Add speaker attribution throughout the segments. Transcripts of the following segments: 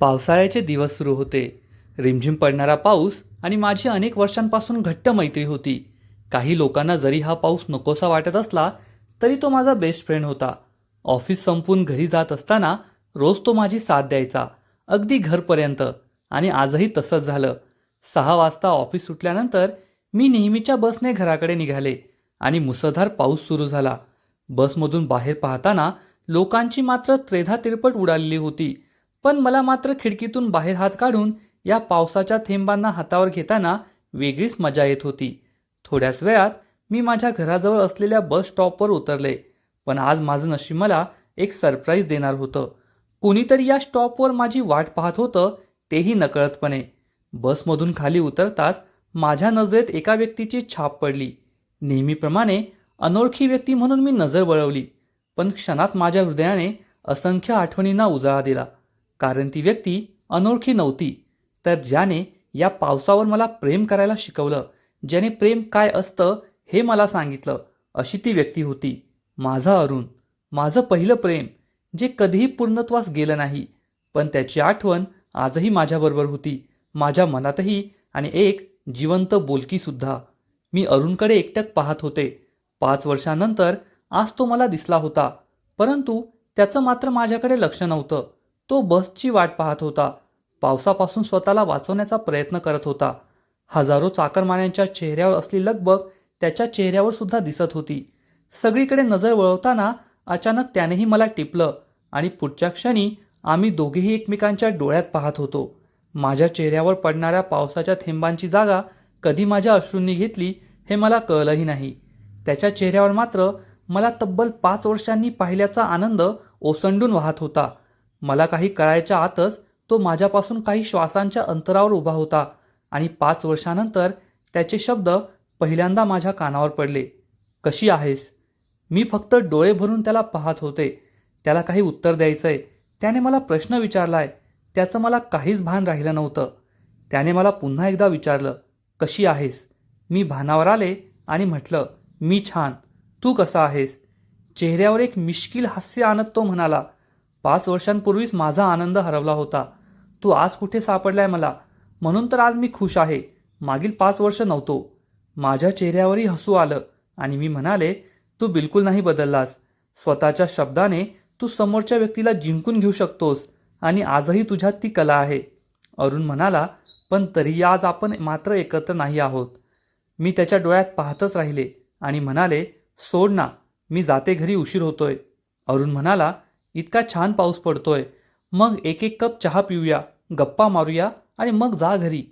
Speaker 1: पावसाळ्याचे दिवस सुरू होते. रिमझिम पडणारा पाऊस आणि माझी अनेक वर्षांपासून घट्ट मैत्री होती. काही लोकांना जरी हा पाऊस नकोसा वाटत असला तरी तो माझा बेस्ट फ्रेंड होता. ऑफिस संपून घरी जात असताना रोज तो माझी साथ द्यायचा. अगदी घरपर्यंत. आणि आजही तसंच झालं. सहा वाजता ऑफिस सुटल्यानंतर मी नेहमीच्या बसने घराकडे निघाले आणि मुसळधार पाऊस सुरू झाला. बसमधून बाहेर पाहताना लोकांची मात्र त्रेधा तिरपट उडालेली होती. पण मला मात्र खिडकीतून बाहेर हात काढून या पावसाच्या थेंबांना हातावर घेताना वेगळीच मजा येत होती. थोड्याच वेळात मी माझ्या घराजवळ असलेल्या बस स्टॉपवर उतरले पण आज माझं नशीब मला एक सरप्राईज देणार होतं. कोणीतरी या स्टॉपवर माझी वाट पाहत होतं तेही नकळतपणे. बसमधून खाली उतरताच माझ्या नजरेत एका व्यक्तीची छाप पडली. नेहमीप्रमाणे अनोळखी व्यक्ती म्हणून मी नजर वळवली पण क्षणात माझ्या हृदयाने असंख्य आठवणींना उजाळा दिला. कारण ती व्यक्ती अनोळखी नव्हती. तर ज्याने या पावसावर मला प्रेम करायला शिकवलं ज्याने प्रेम काय असतं हे मला सांगितलं अशी ती व्यक्ती होती माझा अरुण. माझं पहिलं प्रेम जे कधीही पूर्णत्वास गेलं नाही पण त्याची आठवण आजही माझ्याबरोबर होती माझ्या मनातही आणि एक जिवंत बोलकीसुद्धा. मी अरुणकडे एकटक पाहत होते. पाच वर्षानंतर आज तो मला दिसला होता परंतु त्याचं मात्र माझ्याकडे लक्ष नव्हतं. तो बसची वाट पाहत होता. पावसापासून स्वतःला वाचवण्याचा प्रयत्न करत होता. हजारो चाकरमान्यांच्या चेहऱ्यावर असलेली लगबग त्याच्या चेहऱ्यावर सुद्धा दिसत होती. सगळीकडे नजर वळवताना अचानक त्यानेही मला टिपलं आणि पुढच्या क्षणी आम्ही दोघेही एकमेकांच्या डोळ्यात पाहत होतो. माझ्या चेहऱ्यावर पडणाऱ्या पावसाच्या थेंबांची जागा कधी माझ्या अश्रूंनी घेतली हे मला कळलंही नाही. त्याच्या चेहऱ्यावर मात्र मला तब्बल पाच वर्षांनी पाहिल्याचा आनंद ओसंडून वाहत होता. मला काही कळायच्या आतच तो माझ्यापासून काही श्वासांच्या अंतरावर उभा होता आणि पाच वर्षानंतर त्याचे शब्द पहिल्यांदा माझ्या कानावर पडले. कशी आहेस? मी फक्त डोळे भरून त्याला पाहत होते. त्याला काही उत्तर द्यायचंय. त्याने मला प्रश्न विचारलाय. त्याचं मला काहीच भान राहिलं नव्हतं. त्याने मला पुन्हा एकदा विचारलं कशी आहेस? मी भानावर आले आणि म्हटलं मी छान. तू कसा आहेस? चेहऱ्यावर एक मिश्किल हास्य आणत तो म्हणाला पाच वर्षांपूर्वीच माझा आनंद हरवला होता. तू आज कुठे सापडलाय मला? म्हणून तर आज मी खुश आहे. मागील पाच वर्ष नव्हतो. माझ्या चेहऱ्यावरही हसू आलं आणि मी म्हणाले तू बिलकुल नाही बदललास. स्वतःच्या शब्दाने तू समोरच्या व्यक्तीला जिंकून घेऊ शकतोस आणि आजही तुझ्यात ती कला आहे. अरुण म्हणाला पण तरी आज आपण मात्र एकत्र नाही आहोत. मी त्याच्या डोळ्यात पाहतच राहिले आणि म्हणाले सोड ना मी जाते घरी उशीर होतोय. अरुण म्हणाला इतका छान पाऊस पडतोय. मग एक एक कप चहा पिऊया गप्पा मारूया आणि मग जा घरी.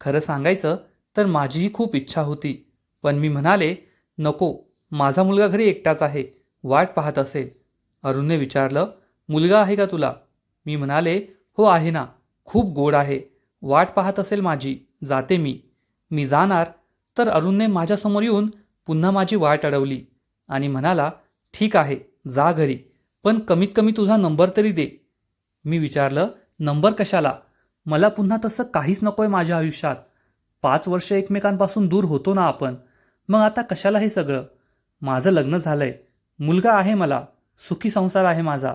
Speaker 1: खरं सांगायचं तर माझीही खूप इच्छा होती. पण मी म्हणाले नको माझा मुलगा घरी एकटाच आहे वाट पाहत असेल. अरुणने विचारलं मुलगा आहे का तुला? मी म्हणाले हो आहे ना खूप गोड आहे वाट पाहत असेल माझी जाते मी. मी जाणार. तर अरुणने माझ्यासमोर येऊन पुन्हा माझी वाट अडवली आणि म्हणाला ठीक आहे जा घरी. पण कमीत कमी तुझा नंबर तरी दे. मी विचारलं नंबर कशाला? मला पुन्हा तसं काहीच नकोय माझ्या आयुष्यात. पाच वर्ष एकमेकांपासून दूर होतो ना आपण. मग आता कशाला हे सगळं? माझं लग्न झालंय. मुलगा आहे मला. सुखी संसार आहे माझा.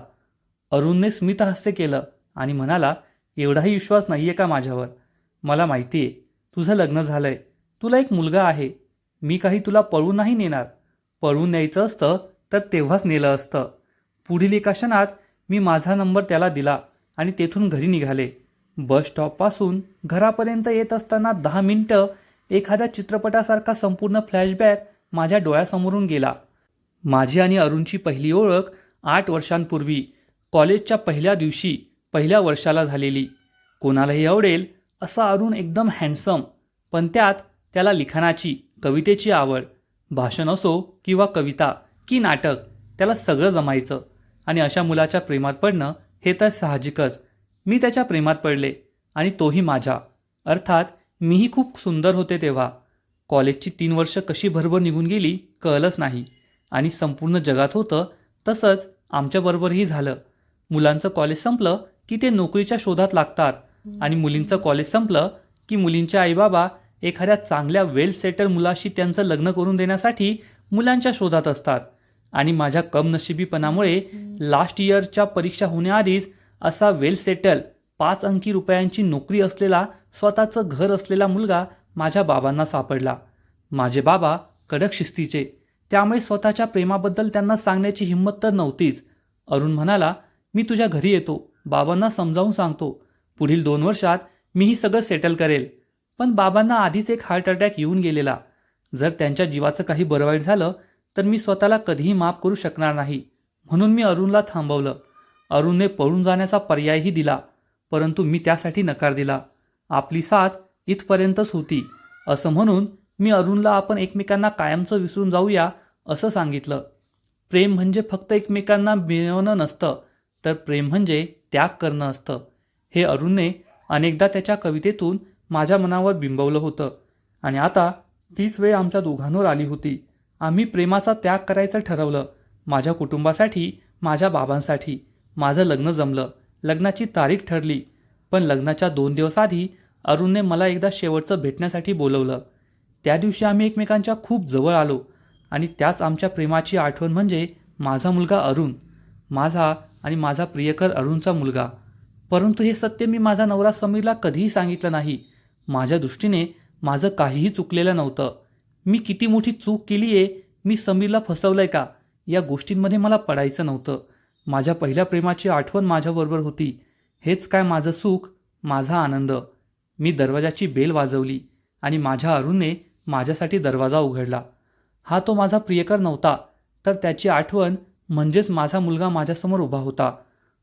Speaker 1: अरुणने स्मितहस्ते केलं आणि म्हणाला एवढाही विश्वास नाही आहे का माझ्यावर? मला माहिती आहे तुझं लग्न झालंय. तुला एक मुलगा आहे. मी काही तुला पळून नाही नेणार. पळून न्यायचं असतं तर तेव्हाच नेलं असतं. पुढील एका क्षणात मी माझा नंबर त्याला दिला आणि तेथून घरी निघाले. बस स्टॉपपासून घरापर्यंत येत असताना दहा मिनटं एखाद्या चित्रपटासारखा संपूर्ण फ्लॅशबॅक माझ्या डोळ्यासमोरून गेला. माझी आणि अरुणची पहिली ओळख आठ वर्षांपूर्वी कॉलेजच्या पहिल्या दिवशी पहिल्या वर्षाला झालेली. कोणालाही आवडेल असा अरुण एकदम हँडसम पण त्यात त्याला लिखाणाची कवितेची आवड. भाषण असो किंवा कविता की नाटक त्याला सगळं जमायचं. आणि अशा मुलाच्या प्रेमात पडणं हे तर साहजिकच. मी त्याच्या प्रेमात पडले आणि तोही माझ्या. अर्थात मीही खूप सुंदर होते तेव्हा. कॉलेजची तीन वर्ष कशी भरभर निघून गेली कळलंच नाही. आणि संपूर्ण जगात होतं तसंच आमच्याबरोबरही झालं. मुलांचं कॉलेज संपलं की ते नोकरीच्या शोधात लागतात. आणि मुलींचं कॉलेज संपलं की मुलींचे आईबाबा एखाद्या चांगल्या वेल सेटल मुलाशी त्यांचं लग्न करून देण्यासाठी मुलांच्या शोधात असतात. आणि माझ्या कमनशिबीपणामुळे लास्ट इयरच्या परीक्षा होण्याआधीच असा वेल सेटल पाच अंकी रुपयांची नोकरी असलेला स्वतःचं घर असलेला मुलगा माझ्या बाबांना सापडला. माझे बाबा कडक शिस्तीचे. त्यामुळे स्वतःच्या प्रेमाबद्दल त्यांना सांगण्याची हिंमत तर नव्हतीच. अरुण म्हणाला मी तुझ्या घरी येतो. बाबांना समजावून सांगतो. पुढील दोन वर्षात मीही सगळं सेटल करेल. पण बाबांना आधीच एक हार्ट अटॅक येऊन गेलेला. जर त्यांच्या जीवाचं काही बरं वाईट झालं तर मी स्वतःला कधीही माफ करू शकणार नाही. म्हणून मी अरुणला थांबवलं. अरुणने पळून जाण्याचा पर्यायही दिला परंतु मी त्यासाठी नकार दिला. आपली साथ इथपर्यंतच होती असं म्हणून मी अरुणला आपण एकमेकांना कायमचं विसरून जाऊया असं सांगितलं. प्रेम म्हणजे फक्त एकमेकांना मिळवणं नसतं तर प्रेम म्हणजे त्याग करणं असतं. हे अरुणने अनेकदा त्याच्या कवितेतून माझ्या मनावर बिंबवलं होतं. आणि आता तीच वेळ आमच्या दोघांवर आली होती. आम्ही प्रेमाचा त्याग करायचं ठरवलं. माझ्या कुटुंबासाठी माझ्या बाबांसाठी. माझं लग्न जमलं. लग्नाची तारीख ठरली. पण लग्नाच्या दोन दिवस आधी अरुणने मला एकदा शेवटचं भेटण्यासाठी बोलवलं. त्या दिवशी आम्ही एकमेकांच्या खूप जवळ आलो आणि त्याच आमच्या प्रेमाची आठवण म्हणजे माझा मुलगा अरुण माझा आणि माझा प्रियकर अरुणचा मुलगा. परंतु हे सत्य मी माझा नवरा समीरला कधीही सांगितलं नाही. माझ्या दृष्टीने माझं काहीही चुकलेलं नव्हतं. मी किती मोठी चूक केली आहे मी समीरला फसवलंय का? या गोष्टींमध्ये मला पडायचं नव्हतं. माझ्या पहिल्या प्रेमाची आठवण माझ्याबरोबर होती. हेच काय माझं सुख माझा आनंद. मी दरवाजाची बेल वाजवली आणि माझ्या अरुणने माझ्यासाठी दरवाजा उघडला. हा तो माझा प्रियकर नव्हता तर त्याची आठवण म्हणजेच माझा मुलगा माझ्यासमोर उभा होता.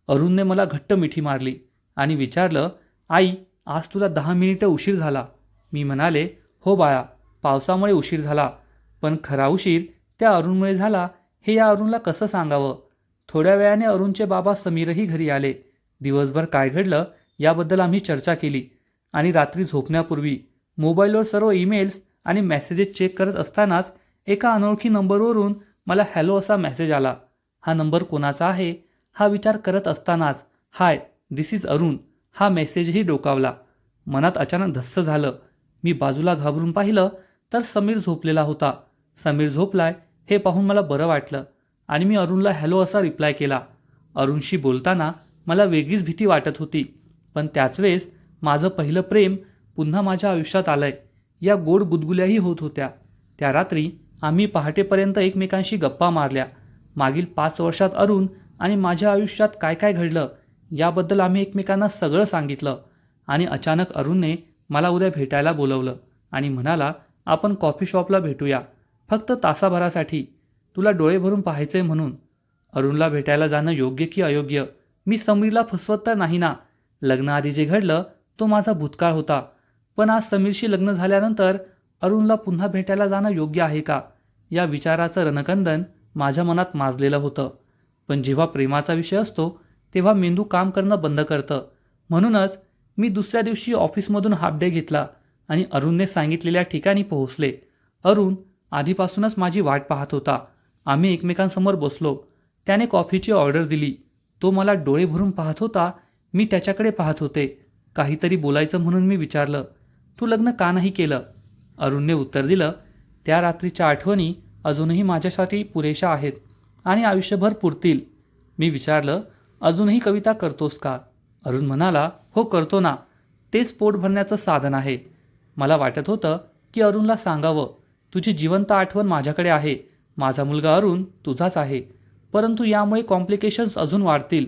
Speaker 1: अरुणने मला घट्ट मिठी मारली आणि विचारलं आई आज तुला दहा मिनिटं उशीर झाला. मी म्हणाले हो बाळा पावसामुळे उशीर झाला. पण खरा उशीर त्या अरुणमुळे झाला हे या अरुणला कसं सांगावं? थोड्या वेळाने अरुणचे बाबा समीरही घरी आले. दिवसभर काय घडलं याबद्दल आम्ही चर्चा केली आणि रात्री झोपण्यापूर्वी मोबाईलवर सर्व ईमेल्स आणि मेसेजेस चेक करत असतानाच एका अनोळखी नंबरवरून मला हॅलो असा मेसेज आला. हा नंबर कोणाचा आहे? हा विचार करत असतानाच हाय दिस इज अरुण. हा मेसेजही डोकावला. मनात अचानक धस्स झालं. मी बाजूला घाबरून पाहिलं तर समीर झोपलेला होता. समीर झोपलाय हे पाहून मला बरं वाटलं आणि मी अरुणला हॅलो असा रिप्लाय केला. अरुणशी बोलताना मला वेगळीच भीती वाटत होती. पण त्याच वेळेस माझं पहिलं प्रेम पुन्हा माझ्या आयुष्यात आलंय. या गोड गुदगुल्याही होत होत्या. त्या रात्री आम्ही पहाटेपर्यंत एकमेकांशी गप्पा मारल्या. मागील पाच वर्षात अरुण आणि माझ्या आयुष्यात काय काय घडलं याबद्दल आम्ही एकमेकांना सगळं सांगितलं आणि अचानक अरुणने मला उद्या भेटायला बोलवलं आणि म्हणाला आपण कॉफी शॉपला भेटूया. फक्त तासाभरासाठी. तुला डोळे भरून पाहायचंय म्हणून. अरुणला भेटायला जाणं योग्य की अयोग्य? मी समीरला फसवत तर नाही ना? लग्नाआधी जे घडलं तो माझा भूतकाळ होता. पण आज समीरशी लग्न झाल्यानंतर अरुणला पुन्हा भेटायला जाणं योग्य आहे का? या विचाराचं रणकंदन माझ्या मनात माजलेलं होतं. पण जेव्हा प्रेमाचा विषय असतो तेव्हा मेंदू काम करणं बंद करतं. म्हणूनच मी दुसऱ्या दिवशी ऑफिसमधून हाफ डे घेतला. आणि अरुणने सांगितलेल्या ठिकाणी पोहोचले. अरुण आधीपासूनच माझी वाट पाहत होता. आम्ही एकमेकांसमोर बसलो. त्याने कॉफीची ऑर्डर दिली. तो मला डोळे भरून पाहत होता. मी त्याच्याकडे पाहत होते. काहीतरी बोलायचं म्हणून मी विचारलं तू लग्न का नाही केलं? अरुणने उत्तर दिलं त्या रात्रीच्या आठवणी अजूनही माझ्यासाठी पुरेशा आहेत आणि आयुष्यभर पुरतील. मी विचारलं अजूनही कविता करतोस का? अरुण म्हणाला हो करतो ना. तेच पोट भरण्याचं साधन आहे. मला वाटत होतं की अरुणला सांगावं तुझी जिवंत आठवण माझ्याकडे आहे. माझा मुलगा अरुण तुझाच आहे. परंतु यामुळे कॉम्प्लिकेशन्स अजून वाढतील.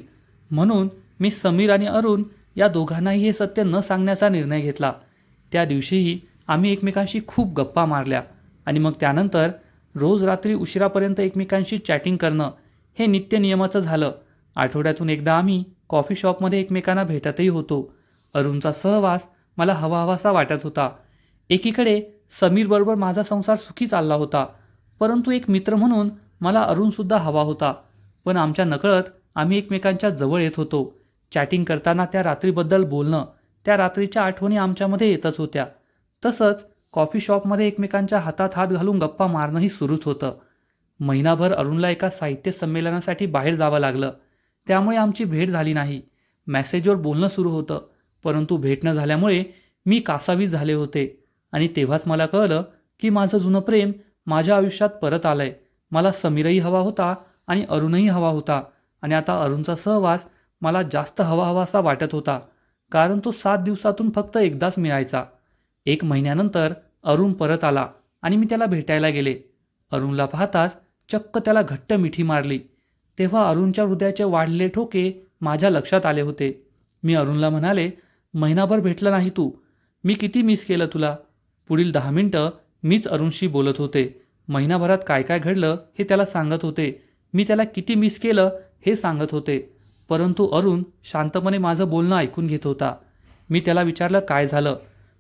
Speaker 1: म्हणून मी समीर आणि अरुण या दोघांनाही हे सत्य न सांगण्याचा निर्णय घेतला. त्या दिवशीही आम्ही एकमेकांशी खूप गप्पा मारल्या. आणि मग त्यानंतर रोज रात्री उशिरापर्यंत एकमेकांशी चॅटिंग करणं हे नित्य नियमाचं झालं. आठवड्यातून एकदा आम्ही कॉफी शॉपमध्ये एकमेकांना भेटतही होतो. अरुणचा सहवास मला हवा हवासा वाटत होता. एकीकडे समीरबरोबर माझा संसार सुखी चालला होता. परंतु एक मित्र म्हणून मला अरुणसुद्धा हवा होता. पण आमच्या नकळत आम्ही एकमेकांच्या जवळ येत होतो. चॅटिंग करताना त्या रात्रीबद्दल बोलणं त्या रात्रीच्या आठवणी आमच्यामध्ये येतच होत्या. तसंच कॉफी शॉपमध्ये एकमेकांच्या हातात हात घालून गप्पा मारणंही सुरूच होतं. महिनाभर अरुणला एका साहित्य संमेलनासाठी बाहेर जावं लागलं. त्यामुळे आमची भेट झाली नाही. मॅसेजवर बोलणं सुरू होतं. परंतु भेट न झाल्यामुळे मी कासावीस झाले होते. आणि तेव्हाच मला कळलं की माझं जुनं प्रेम माझ्या आयुष्यात परत आलंय. मला समीरही हवा होता आणि अरुणही हवा होता. आणि आता अरुणचा सहवास मला जास्त हवा हवासा वाटत होता कारण तो सात दिवसातून फक्त एकदाच मिळायचा. एक महिन्यानंतर अरुण परत आला आणि मी त्याला भेटायला गेले. अरुणला पाहताच चक्क त्याला घट्ट मिठी मारली. तेव्हा अरुणच्या हृदयाचे वाढलेले ठोके माझ्या लक्षात आले होते. मी अरुणला म्हणाले महिनाभर भेटला नाही तू. मी किती मिस केलं तुला? पुढील दहा मिनटं मीच अरुणशी बोलत होते. महिनाभरात काय काय घडलं हे त्याला सांगत होते. मी त्याला किती मिस केलं हे सांगत होते. परंतु अरुण शांतपणे माझं बोलणं ऐकून घेत होता. मी त्याला विचारलं काय झालं?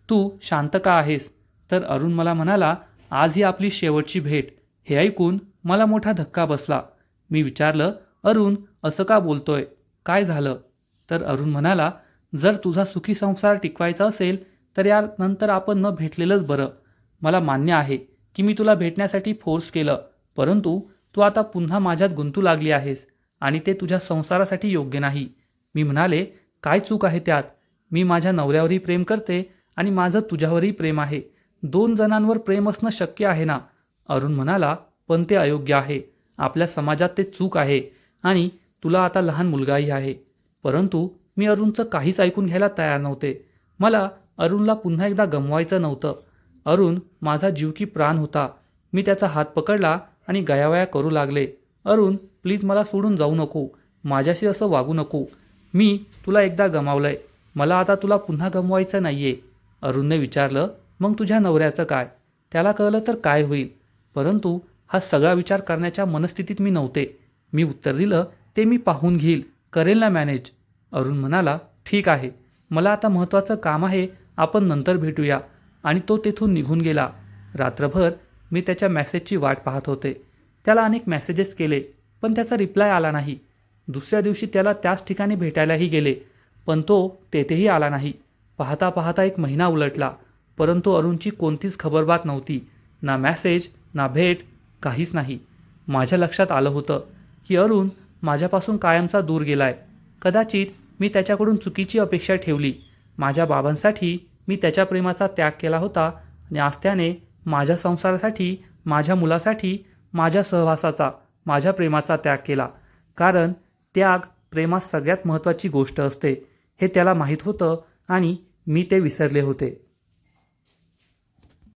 Speaker 1: तू शांत का आहेस? तर अरुण मला म्हणाला आज ही आपली शेवटची भेट. हे ऐकून मला मोठा धक्का बसला. मी विचारलं अरुण असं का बोलतोय? काय झालं? तर अरुण म्हणाला जर तुझा सुखी संसार टिकवायचा असेल तर यानंतर आपण न भेटलेलंच बरं. मला मान्य आहे की मी तुला भेटण्यासाठी फोर्स केलं परंतु तू आता पुन्हा माझ्यात गुंतू लागली आहेस आणि ते तुझ्या संसारासाठी योग्य नाही. मी म्हणाले काय चूक आहे त्यात? मी माझ्या नवऱ्यावरही प्रेम करते आणि माझं तुझ्यावरही प्रेम आहे. दोन जणांवर प्रेम असणं शक्य आहे ना? अरुण म्हणाला पण ते अयोग्य आहे. आपल्या समाजात ते चूक आहे आणि तुला आता लहान मुलगाही आहे. परंतु मी अरुणचं काहीच ऐकून घ्यायला तयार नव्हते. मला अरुणला पुन्हा एकदा गमवायचं नव्हतं. अरुण माझा जीव की प्राण होता. मी त्याचा हात पकडला आणि गयावया करू लागले. अरुण प्लीज मला सोडून जाऊ नको. माझ्याशी असं वागू नको. मी तुला एकदा गमावलंय. मला आता तुला पुन्हा गमवायचं नाहीये. अरुणने विचारलं मग तुझ्या नवऱ्याचं काय? त्याला कळलं तर काय होईल? परंतु हा सगळा विचार करण्याच्या मनस्थितीत मी नव्हते. मी उत्तर दिलं ते मी पाहून घेईल. करेल ना मॅनेज. अरुण म्हणाला ठीक आहे. मला आता महत्त्वाचं काम आहे. आपण नंतर भेटूया. आणि तो तेथून निघून गेला. रात्रभर मी त्याच्या मॅसेजची वाट पाहत होते. त्याला अनेक मेसेजेस केले पण त्याचा रिप्लाय आला नाही. दुसऱ्या दिवशी त्याला त्याच ठिकाणी भेटायलाही गेले पण तो तेथेही आला नाही. पाहता पाहता एक महिना उलटला परंतु अरुणची कोणतीच खबरबात नव्हती. ना मॅसेज ना भेट काहीच नाही. माझ्या लक्षात आलं होतं की अरुण माझ्यापासून कायमचा दूर गेलाय. कदाचित मी त्याच्याकडून चुकीची अपेक्षा ठेवली. माझ्या बाबांसाठी मी त्याच्या प्रेमाचा त्याग केला होता आणि आज त्याने माझ्या संसारासाठी माझ्या मुलासाठी माझ्या सहवासाचा माझ्या प्रेमाचा त्याग केला. कारण त्याग प्रेमात सगळ्यात महत्त्वाची गोष्ट असते. हे त्याला माहीत होतं आणि मी ते विसरले होते.